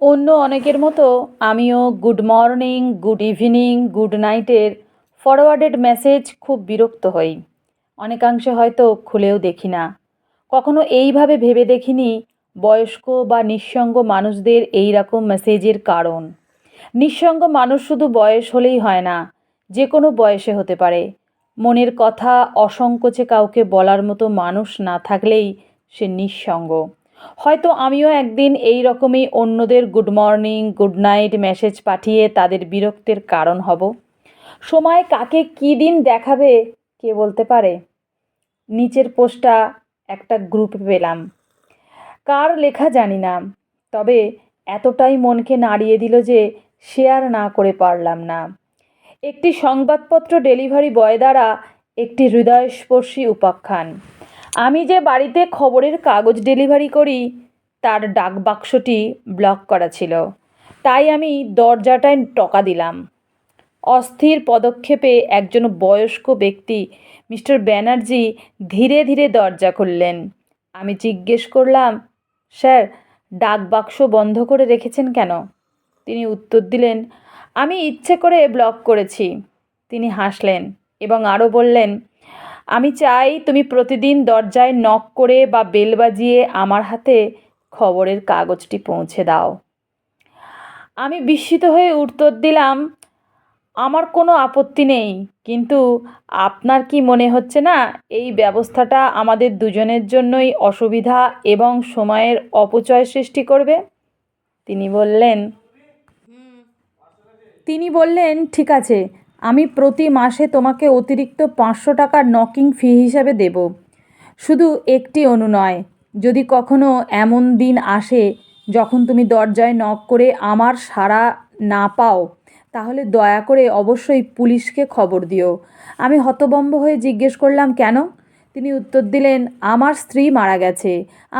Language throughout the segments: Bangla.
অন্য অনেকের মতো আমিও good morning good evening good নাইটের forwarded message খুব বিরক্ত হই। অনেকাংশে হয়তো খুলেও দেখি না। কখনো এইভাবে ভেবে দেখিনি বয়স্ক বা নিঃসঙ্গ মানুষদের এই রকম মেসেজের কারণ। নিঃসঙ্গ মানুষ শুধু বয়স হলেই হয় না যে কোনো বয়সে হতে পারে। মনের কথা অসংকোচে কাউকে বলার মতো মানুষ না থাকলেই সে নিঃসঙ্গ। হয়তো আমিও একদিন এই রকমই অন্যদের good morning good night message পাঠিয়ে তাদের বিরক্তের কারণ হব। সময় কাকে কী দিন দেখাবে কে বলতে পারে? নিচের পোস্টটা একটা গ্রুপে পেলাম। কার লেখা জানি না, তবে এতটাই মনকে নাড়িয়ে দিল যে শেয়ার না করে পারলাম না। একটি সংবাদপত্র ডেলিভারি বয় দ্বারা একটি হৃদয়স্পর্শী উপাখ্যান। আমি যে বাড়িতে খবরের কাগজ ডেলিভারি করি, তার ডাক বাক্সটি ব্লক করা ছিল। তাই আমি দরজাটায় টকা দিলাম। অস্থির পদক্ষেপে একজন বয়স্ক ব্যক্তি মিস্টার ব্যানার্জি ধীরে ধীরে দরজা খুললেন। আমি জিজ্ঞেস করলাম, স্যার, ডাক বাক্স বন্ধ করে রেখেছেন কেন? তিনি উত্তর দিলেন, আমি ইচ্ছে করে ব্লক করেছি। তিনি হাসলেন এবং আরও বললেন আমি চাই তুমি প্রতিদিন দরজায় নক করে বা বেল বাজিয়ে আমার হাতে খবরের কাগজটি পৌঁছে দাও। আমি বিস্মিত হয়ে উত্তর দিলাম, আমার কোনো আপত্তি নেই, কিন্তু আপনার কি মনে হচ্ছে না এই ব্যবস্থাটা আমাদের দুজনের জন্যই অসুবিধা এবং সময়ের অপচয় সৃষ্টি করবে? তিনি বললেন তিনি বললেন, ঠিক আছে আমি প্রতি মাসে তোমাকে অতিরিক্ত পাঁচশো টাকার নকিং ফি হিসাবে দেব। শুধু একটি অনুনয় যদি কখনো এমন দিন আসে যখন তুমি দরজায় নক করে আমার সাড়া না পাও, তাহলে দয়া করে অবশ্যই পুলিশকে খবর দিও। আমি হতবম্ব হয়ে জিজ্ঞেস করলাম, কেন? তিনি উত্তর দিলেন, আমার স্ত্রী মারা গেছে,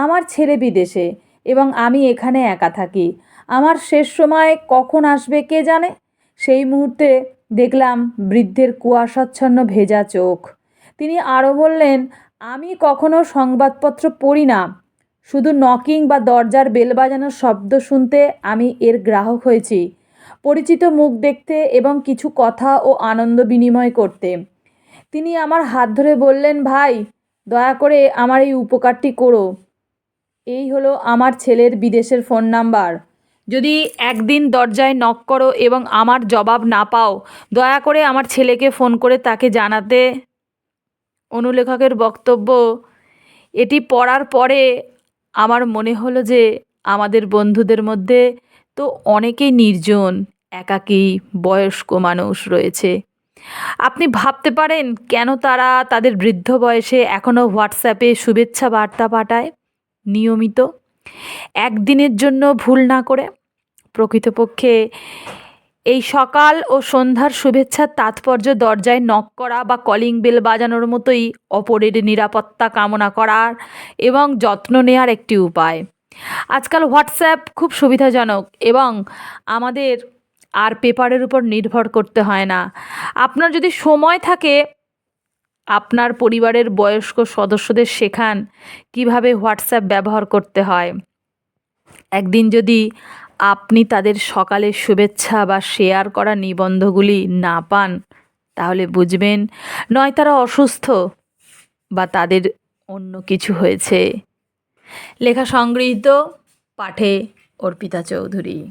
আমার ছেলে বিদেশে এবং আমি এখানে একা থাকি। আমার শেষ সময় কখন আসবে কে জানে? সেই মুহূর্তে দেখলাম বৃদ্ধের কুয়াশাচ্ছন্ন ভেজা চোখ। তিনি আরও বললেন, আমি কখনো সংবাদপত্র পড়ি না। শুধু নকিং বা দরজার বেল বাজানোর শব্দ শুনতে আমি এর গ্রাহক হয়েছি। পরিচিত মুখ দেখতে এবং কিছু কথা ও আনন্দ বিনিময় করতে। তিনি আমার হাত ধরে বললেন, ভাই, দয়া করে আমার এই উপকারটি করো। এই হলো আমার ছেলের বিদেশের ফোন নাম্বার যদি একদিন দরজায় নক করো এবং আমার জবাব না পাও, দয়া করে আমার ছেলেকে ফোন করে তাকে জানাতে। অনুলেখকের বক্তব্য, এটি পড়ার পরে আমার মনে হলো যে আমাদের বন্ধুদের মধ্যে তো অনেকেই নির্জন, একাকী, বয়স্ক মানুষ রয়েছে। আপনি ভাবতে পারেন কেন তারা তাদের বৃদ্ধ বয়সে এখনও হোয়াটসঅ্যাপে শুভেচ্ছা বার্তা পাঠায় নিয়মিত? একদিনের জন্য ভুল না করে প্রকৃতপক্ষে এই সকাল ও সন্ধ্যার শুভেচ্ছার তাৎপর্য দরজায় নক করা বা কলিং বেল বাজানোর মতোই অপরের নিরাপত্তা কামনা করার এবং যত্ন নেওয়ার একটি উপায়। আজকাল হোয়াটসঅ্যাপ খুব সুবিধাজনক এবং আমাদের আর পেপারের উপর নির্ভর করতে হয় না। আপনার যদি সময় থাকে, আপনার পরিবারের বয়স্ক সদস্যদের শেখান কীভাবে হোয়াটসঅ্যাপ ব্যবহার করতে হয়। একদিন যদি আপনি তাদের সকালে শুভেচ্ছা বা শেয়ার করা নিবন্ধগুলি না পান, তাহলে বুঝবেন নয় তারা অসুস্থ বা তাদের অন্য কিছু হয়েছে। লেখা সংগৃহীত পাঠে অর্পিতা চৌধুরী।